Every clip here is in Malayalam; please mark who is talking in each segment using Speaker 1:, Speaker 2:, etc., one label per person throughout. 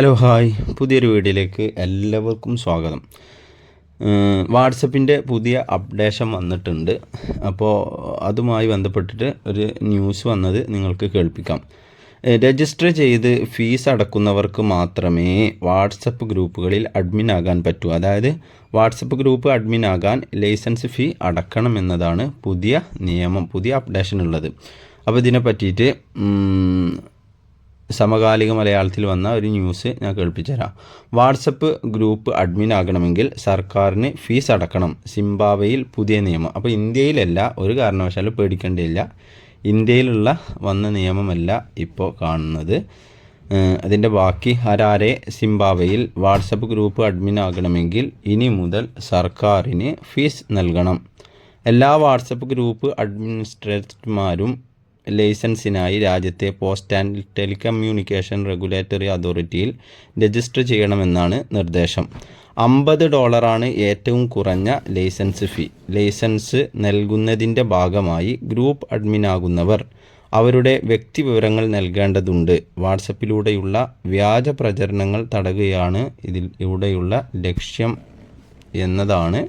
Speaker 1: Hello hi. പുതിയൊരു വീഡിയോയിലേക്ക് എല്ലാവർക്കും സ്വാഗതം. വാട്സപ്പിന്റെ പുതിയ അപ്ഡേഷൻ വന്നിട്ടുണ്ട്. അപ്പോൾ അതുമായി ബന്ധപ്പെട്ടിട്ട് ഒരു ന്യൂസ് വന്നത് നിങ്ങൾക്ക് കേൾപ്പിക്കാം. രജിസ്റ്റർ ചെയ്ത് ഫീസ് അടക്കുന്നവർക്ക് മാത്രമേ വാട്സപ്പ് ഗ്രൂപ്പുകളിൽ അഡ്മിൻ ആകാൻ പറ്റൂ. അതായത് വാട്സപ്പ് ഗ്രൂപ്പ് അഡ്മിൻ ആകാൻ ലൈസൻസ് ഫീ അടക്കണം എന്നതാണ് പുതിയ നിയമം പുതിയ അപ്ഡേഷൻ ഉള്ളത്. അപ്പോൾ ഇതിനെ പറ്റിയിട്ട് സമകാലിക മലയാളത്തിൽ വന്ന ഒരു ന്യൂസ് ഞാൻ കേൾപ്പിച്ചുതരാം. വാട്സപ്പ് ഗ്രൂപ്പ് അഡ്മിൻ ആകണമെങ്കിൽ സർക്കാരിന് ഫീസ് അടക്കണം. സിംബാബ്വേയിൽ പുതിയ നിയമം. അപ്പോൾ ഇന്ത്യയിലല്ല ഒരു കാരണവശാലും പേടിക്കേണ്ടിയില്ല ഇന്ത്യയിലുള്ള വന്ന നിയമമല്ല ഇപ്പോൾ കാണുന്നത്. അതിന്റെ ബാക്കി ഹരാരെ സിംബാബ്വേയിൽ വാട്സപ്പ് ഗ്രൂപ്പ് അഡ്മിൻ ആകണമെങ്കിൽ ഇനി മുതൽ സർക്കാരിന് ഫീസ് നൽകണം. എല്ലാ വാട്സപ്പ് ഗ്രൂപ്പ് അഡ്മിനിസ്ട്രേറ്റർമാരും ലൈസൻസിനായി രാജ്യത്തെ പോസ്റ്റ് ആൻഡ് ടെലികമ്മ്യൂണിക്കേഷൻ റെഗുലേറ്ററി അതോറിറ്റിയിൽ രജിസ്റ്റർ ചെയ്യണമെന്നാണ് നിർദ്ദേശം. അമ്പത് ഡോളറാണ് ഏറ്റവും കുറഞ്ഞ ലൈസൻസ് ഫീ. ലൈസൻസ് നൽകുന്നതിന്റെ ഭാഗമായി ഗ്രൂപ്പ് അഡ്മിനാകുന്നവർ അവരുടെ വ്യക്തി വിവരങ്ങൾ നൽകേണ്ടതുണ്ട്. വാട്സപ്പിലൂടെയുള്ള വ്യാജ പ്രചരണങ്ങൾ തടയുകയാണ് ഇതിലൂടെയുള്ള ലക്ഷ്യം എന്നതാണ്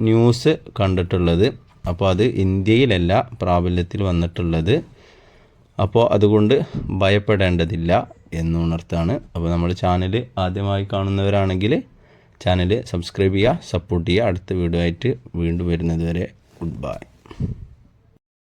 Speaker 1: ന്യൂസ് കണ്ടിട്ടുള്ളത്. അപ്പോൾ അത് ഇന്ത്യയിലല്ല പ്രാബല്യത്തിൽ വന്നിട്ടുള്ളത്. അപ്പോൾ അതുകൊണ്ട് ഭയപ്പെടേണ്ടതില്ല എന്നുണർത്താണ് അപ്പോൾ നമ്മൾ ചാനൽ ആദ്യമായി കാണുന്നവരാണെങ്കിൽ ചാനൽ സബ്സ്ക്രൈബ് ചെയ്യുക സപ്പോർട്ട് ചെയ്യുക. അടുത്ത വീഡിയോ ആയിട്ട് വീണ്ടും വരുന്നത് വരെ ഗുഡ് ബൈ.